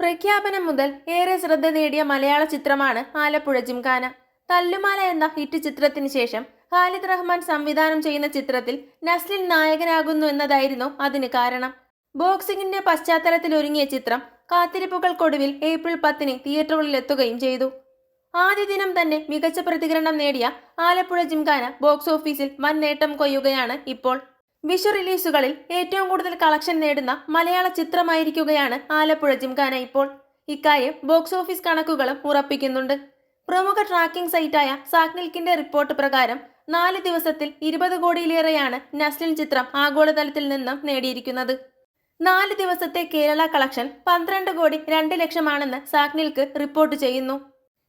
പ്രഖ്യാപനം മുതൽ ഏറെ ശ്രദ്ധ നേടിയ മലയാള ചിത്രമാണ് ആലപ്പുഴ ജിംഖാന. തല്ലുമാല എന്ന ഹിറ്റ് ചിത്രത്തിന് ശേഷം ഖാലിദ് റഹ്മാൻ സംവിധാനം ചെയ്യുന്ന ചിത്രത്തിൽ നസ്ലിൻ നായകനാകുന്നു എന്നതായിരുന്നു അതിന് കാരണം. ബോക്സിംഗിന്റെ പശ്ചാത്തലത്തിൽ ഒരുങ്ങിയ ചിത്രം കാത്തിരിപ്പുകൾക്കൊടുവിൽ ഏപ്രിൽ പത്തിന് തിയേറ്ററുകളിൽ എത്തുകയും ചെയ്തു. ആദ്യ ദിനം തന്നെ മികച്ച പ്രതികരണം നേടിയ ആലപ്പുഴ ജിംഖാന ബോക്സ് ഓഫീസിൽ വൻ നേട്ടം കൊയ്യുകയാണ് ഇപ്പോൾ. വിഷു റിലീസുകളിൽ ഏറ്റവും കൂടുതൽ കളക്ഷൻ നേടുന്ന മലയാള ചിത്രമായിരിക്കുകയാണ് ആലപ്പുഴ ജിംഖാന ഇപ്പോൾ. ഇക്കാര്യം ബോക്സ് ഓഫീസ് കണക്കുകളും ഉറപ്പിക്കുന്നുണ്ട്. പ്രമുഖ ട്രാക്കിംഗ് സൈറ്റായ സാഗ്നിൽക്കിന്റെ റിപ്പോർട്ട് പ്രകാരം നാല് ദിവസത്തിൽ ഇരുപത് കോടിയിലേറെയാണ് നസ്ലിൻ ചിത്രം ആഗോളതലത്തിൽ നിന്നും നേടിയിരിക്കുന്നത്. നാല് ദിവസത്തെ കേരള കളക്ഷൻ പന്ത്രണ്ട് കോടി രണ്ട് ലക്ഷമാണെന്ന് സാഗ്നിൽക്ക് റിപ്പോർട്ട് ചെയ്യുന്നു.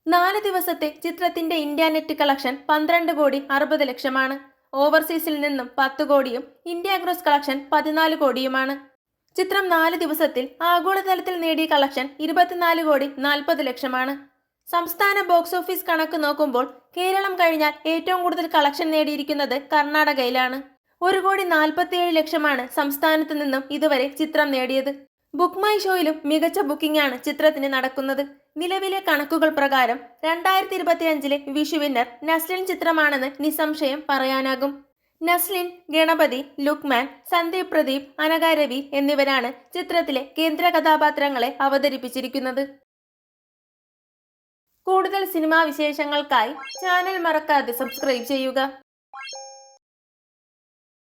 നാല് ദിവസത്തെ ചിത്രത്തിന്റെ ഇന്ത്യ നെറ്റ് കളക്ഷൻ പന്ത്രണ്ട് കോടി അറുപത് ലക്ഷമാണ്. ഓവർസീസിൽ നിന്നും പത്ത് കോടിയും ഇന്ത്യ ഗ്രോസ് കളക്ഷൻ പതിനാല് കോടിയുമാണ്. ചിത്രം നാല് ദിവസത്തിൽ ആഗോളതലത്തിൽ നേടിയ കളക്ഷൻ ഇരുപത്തിനാല് കോടി നാൽപ്പത് ലക്ഷമാണ്. സംസ്ഥാന ബോക്സ് ഓഫീസ് കണക്ക് നോക്കുമ്പോൾ കേരളം കഴിഞ്ഞാൽ ഏറ്റവും കൂടുതൽ കളക്ഷൻ നേടിയിരിക്കുന്നത് കർണാടകയിലാണ്. ഒരു കോടി നാൽപ്പത്തിയേഴ് ലക്ഷമാണ് സംസ്ഥാനത്തു നിന്നും ഇതുവരെ ചിത്രം നേടിയത്. ബുക്ക് മൈ ഷോയിലും മികച്ച ബുക്കിംഗാണ് ചിത്രത്തിന് നടക്കുന്നത്. നിലവിലെ കണക്കുകൾ പ്രകാരം രണ്ടായിരത്തി ഇരുപത്തിയഞ്ചിലെ വിഷുവിന്നർ നസ്ലിൻ ചിത്രമാണെന്ന് നിസ്സംശയം പറയാനാകും. നസ്ലിൻ ഗണപതി ലുക്മാൻ സന്ദീപ് പ്രദീപ് അനകാരവി എന്നിവരാണ് ചിത്രത്തിലെ കേന്ദ്ര കഥാപാത്രങ്ങളെ അവതരിപ്പിച്ചിരിക്കുന്നത്. കൂടുതൽ സിനിമാ വിശേഷങ്ങൾക്കായി ചാനൽ മറക്കാതെ സബ്സ്ക്രൈബ് ചെയ്യുക.